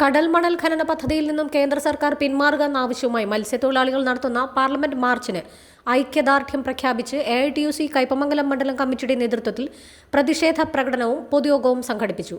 കടൽ മണൽ ഖനന പദ്ധതിയിൽ നിന്നും കേന്ദ്ര സർക്കാർ പിന്മാറുക എന്നാവശ്യവുമായി മത്സ്യത്തൊഴിലാളികൾ നടത്തുന്ന പാർലമെന്റ് മാർച്ചിന് ഐക്യദാർഢ്യം പ്രഖ്യാപിച്ച് A I T U C Kaipamangalam മണ്ഡലം കമ്മിറ്റിയുടെ നേതൃത്വത്തിൽ പ്രതിഷേധ പ്രകടനവും പൊതുയോഗവും സംഘടിപ്പിച്ചു.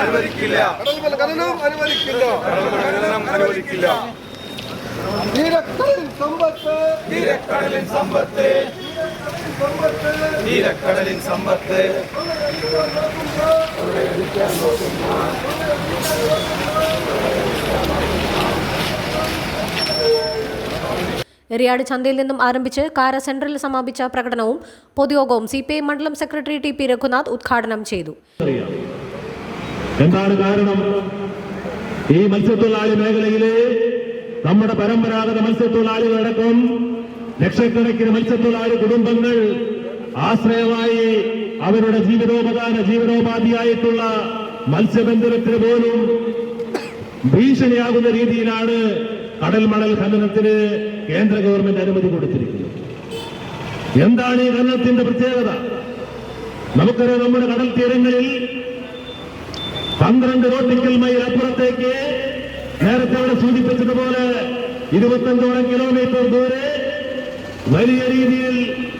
അനുവദിക്കില്ല. അനുവദിക്കില്ല. അനുവദിക്കില്ല. തീരക്കടലിൻ സമ്പത്ത്. തീരക്കടലിൻ സമ്പത്ത്. സമ്പത്ത് തീരക്കടലിൻ സമ്പത്ത്. എറിയാട് ചന്തയിൽ നിന്നും ആരംഭിച്ച് കാര സെന്ററിൽ സമാപിച്ച പ്രകടനവും പൊതുയോഗവും സി പി ഐ മണ്ഡലം സെക്രട്ടറി ടി പി രഘുനാഥ് ഉദ്ഘാടനം ചെയ്തു. എന്താണ് കാരണം? ഈ മത്സ്യത്തൊഴിലാളി മേഖലയിലെ നമ്മുടെ പരമ്പരാഗത മത്സ്യത്തൊഴിലാളികളടക്കം ലക്ഷക്കണക്കിന് മത്സ്യത്തൊഴിലാളി കുടുംബങ്ങൾ ആശ്രയമായി അവരുടെ ജീവിതോപദാന ജീവനോപാധിയായിട്ടുള്ള മത്സ്യബന്ധനത്തിന് പോലും ഭീഷണിയാകുന്ന രീതിയിലാണ് കടൽ മണൽ ഖനനത്തിന് കേന്ദ്ര ഗവൺമെന്റ് അനുമതി കൊടുത്തിരിക്കുന്നു. എന്താണ് ഈ ഖനനത്തിന്റെ പ്രത്യേകത? നമുക്കറിയാം നമ്മുടെ കടൽ തീരങ്ങളിൽ പന്ത്രണ്ട് നോട്ടിക്കൽ മൈൽ അപ്പുറത്തേക്ക് നേരത്തെ അവിടെ സൂചിപ്പിച്ചതുപോലെ ഇരുപത്തഞ്ചോളം കിലോമീറ്റർ ദൂരെ വലിയ രീതിയിൽ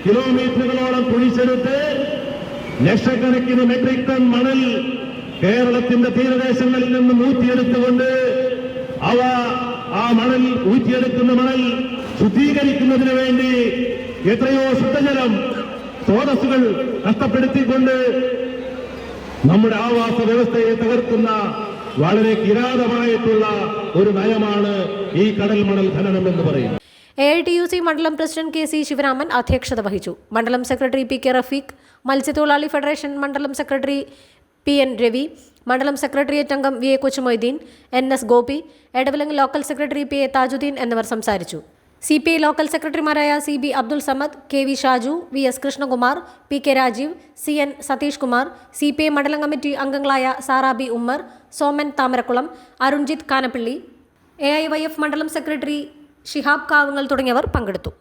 കിലോമീറ്ററുകളോളം കുഴിച്ചെടുത്ത് ലക്ഷക്കണക്കിന് മെട്രിക് ടൺ മണൽ കേരളത്തിന്റെ തീരദേശങ്ങളിൽ നിന്ന് മൂത്തിയെടുത്തുകൊണ്ട് അവ ആ മണൽ ഊറ്റിയെടുക്കുന്ന മണൽ ശുദ്ധീകരിക്കുന്നതിന് വേണ്ടി എത്രയോ ശുദ്ധജലം സ്രോതസ്സുകൾ നഷ്ടപ്പെടുത്തിക്കൊണ്ട് നമ്മുടെ ആവാസ വ്യവസ്ഥയെ തകർക്കുന്ന വളരെ കിരാതമായിട്ടുള്ള ഒരു നയമാണ് ഈ കടൽ മണൽ ഖനനം എന്ന് പറയുന്നത്. A I T U C മണ്ഡലം പ്രസിഡന്റ് കെ സി ശിവരാമൻ അധ്യക്ഷത വഹിച്ചു. മണ്ഡലം സെക്രട്ടറി പി കെ റഫീഖ് മത്സ്യത്തൊഴിലാളി ഫെഡറേഷൻ മണ്ഡലം സെക്രട്ടറി പി എൻ രവി മണ്ഡലം സെക്രട്ടേറിയറ്റ് അംഗം V A Kochumoideen N S Gopi Edavilangu local secretary P A Thajudheen എന്നിവർ സംസാരിച്ചു. സി പി ഐ ലോക്കൽ സെക്രട്ടറിമാരായ C B Abdul Samad K V Shaju V S Krishnakumar P K Rajeev C N Satheesh Kumar C P I മണ്ഡലം committee അംഗങ്ങളായ Sara B Ummer Soman Thamarakkulam Arunjith Kanappally A I Y F മണ്ഡലം secretary Shihab Kavungal തുടങ്ങിയവർ പങ്കെടുത്തു.